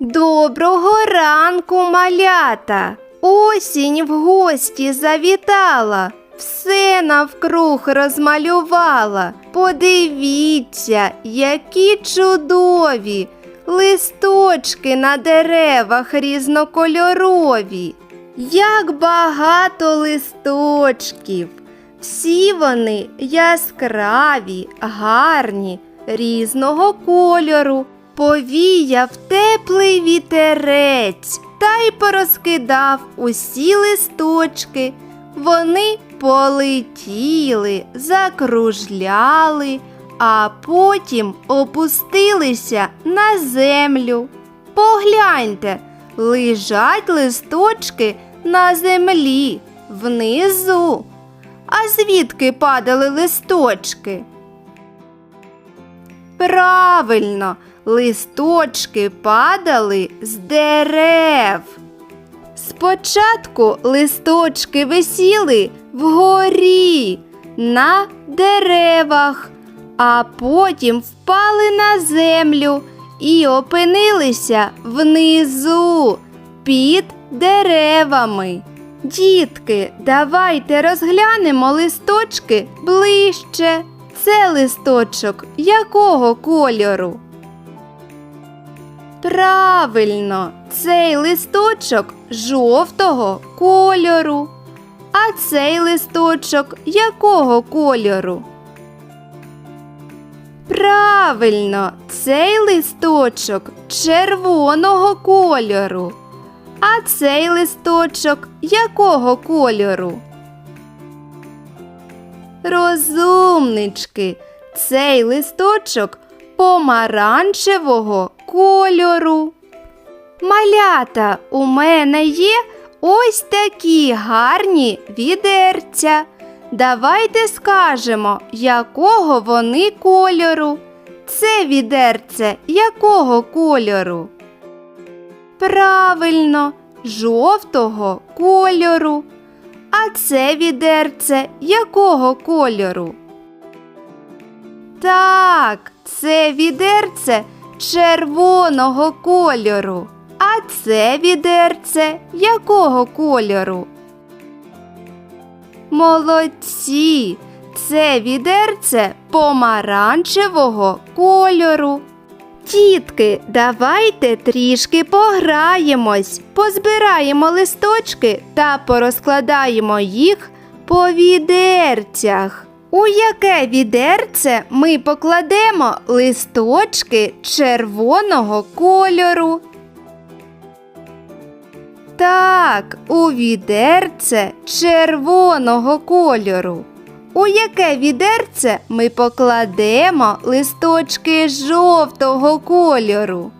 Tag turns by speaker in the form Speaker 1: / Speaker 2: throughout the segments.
Speaker 1: Доброго ранку, малята! Осінь в гості завітала, все навкруг розмалювала. Подивіться, які чудові листочки на деревах різнокольорові. Як багато листочків. Всі вони яскраві, гарні, різного кольору. Повіяв теплий вітерець та й порозкидав усі листочки. Вони полетіли, закружляли, а потім опустилися на землю. Погляньте, лежать листочки на землі внизу. А звідки падали листочки? Правильно, листочки падали з дерев. Спочатку листочки висіли вгорі на деревах, а потім впали на землю і опинилися внизу під деревами. Дітки, давайте розглянемо листочки ближче. Це листочок якого кольору? Правильно, цей листочок жовтого кольору. А цей листочок якого кольору? Правильно, цей листочок червоного кольору. А цей листочок якого кольору? Розумнички, цей листочок помаранчевого кольору. Малята, у мене є ось такі гарні відерця. Давайте скажемо, якого вони кольору. Це відерце якого кольору? Правильно, жовтого кольору. А це відерце якого кольору? Так, це відерце червоного кольору. А це відерце якого кольору? Молодці! Це відерце помаранчевого кольору. Тітки, давайте трішки пограємось, позбираємо листочки та порозкладаємо їх по відерцях. У яке відерце ми покладемо листочки червоного кольору? Так, у відерце червоного кольору. У яке відерце ми покладемо листочки жовтого кольору?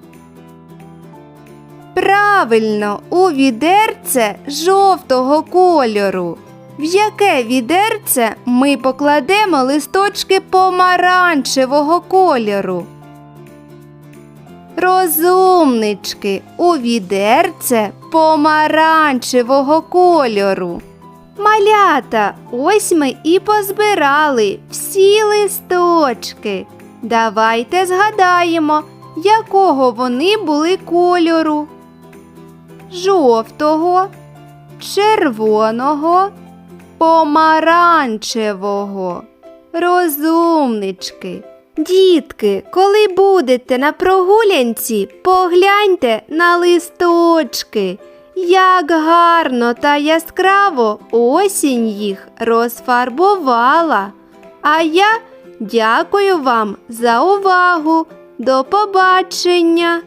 Speaker 1: Правильно, у відерце жовтого кольору. В яке відерце ми покладемо листочки помаранчевого кольору? Розумнички, у відерце помаранчевого кольору. Малята, ось ми і позбирали всі листочки. Давайте згадаємо, якого вони були кольору. Жовтого, червоного, помаранчевого. Розумнички. Дітки, коли будете на прогулянці, погляньте на листочки. Як гарно та яскраво осінь їх розфарбувала. А я дякую вам за увагу. До побачення!